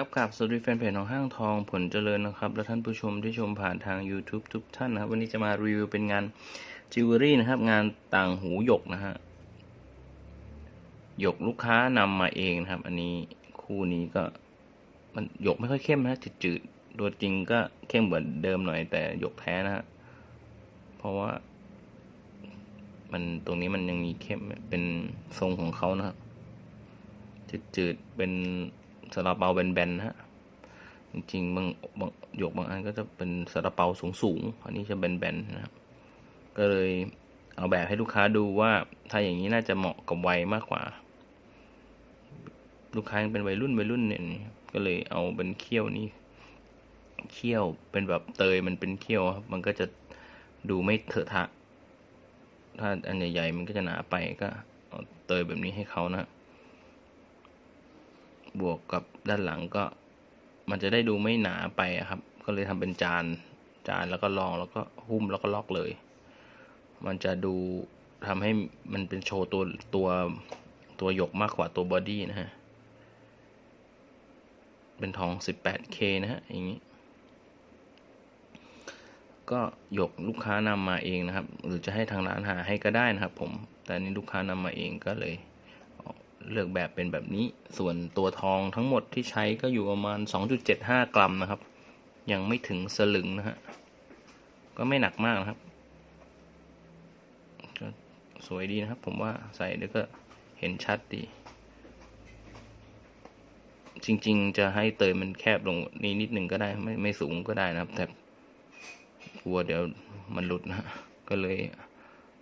กับสวัสดีแฟนเพจของห้างทองผลเจริญนะครับ และท่านผู้ชมที่ชมผ่านทาง YouTube ทุกท่านนะครับวันนี้จะมารีวิวเป็นงานจิวเวลรี่นะครับ งานต่างหูหยกนะฮะหยกลูกค้านำมาเองนะครับ อันนี้คู่นี้ก็ มันหยกไม่ค่อยเข้มนะจืดๆตัวจริงก็เข้มเหมือนเดิมหน่อยแต่หยกแท้นะฮะเพราะว่า มันตรงนี้มันยังมีเข้มเป็นทรงของเขานะครับจืดๆเป็น สลาเปาแบนๆนะฮะจริงๆบางบางหยกบางอันก็จะเป็นสลาเปาสูงๆอันนี้จะแบนๆนะครับก็เลยเอาแบบให้ลูกค้าดูว่าถ้าอย่างนี้น่าจะเหมาะกับวัยมากกว่า ลูกค้ายังเป็นวัยรุ่นวัยรุ่นเนี่ยก็เลยเอาเป็นเขี้ยวนี้เขี้ยวเป็นแบบเตยมันเป็นเขี้ยวครับมันก็จะดูไม่เถอะทะถ้าอันใหญ่ๆมันก็จะหนาไปก็เเตยแบบนี้ให้เขานะ บวกกับด้านหลังก็ มันจะได้ดูไม่หนาไปครับ ก็เลยทำเป็นจานจานแล้วก็รองแล้วก็หุ้มแล้วก็ล็อกเลย มันจะดูทำให้มันเป็นโชว์ตัวตัวตัวหยกมากกว่าตัวบอดี้นะฮะ เป็นทอง 18K นะฮะ อย่างนี้ ก็หยกลูกค้านำมาเองนะครับ หรือจะให้ทางร้านหาให้ก็ได้นะครับผม แต่นี่ลูกค้านำมาเองก็เลย เลือกแบบเป็นแบบนี้ ส่วนตัวทองทั้งหมดที่ใช้ก็อยู่ประมาณ 2.75 กรัมนะครับ ยังไม่ถึงสลึงนะฮะ ก็ไม่หนักมากนะครับก็สวยดีนะครับ ผมว่าใส่แล้วก็เห็นชัดดี จริงๆ จะให้เตยมันแคบลงนี้นิดหนึ่งก็ได้ ไม่ไม่สูงก็ได้นะครับ แต่กลัวเดี๋ยวมันหลุดนะ ก็เลย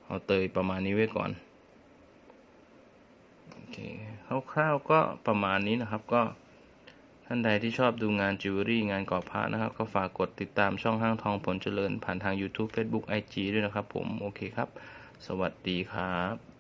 เอาเตยประมาณนี้ไว้ก่อน อเคคร่าวๆก็ประมาณนี้นะครับก็ท่านใดที่ชอบดูงานจิวเวลรี่งานก่อพระนะครับ ก็ฝากกดติดตามช่องห้างทองผลเจริญผ่านทาง YouTube Facebook IG ด้วยนะครับผม โอเคครับ สวัสดีครับ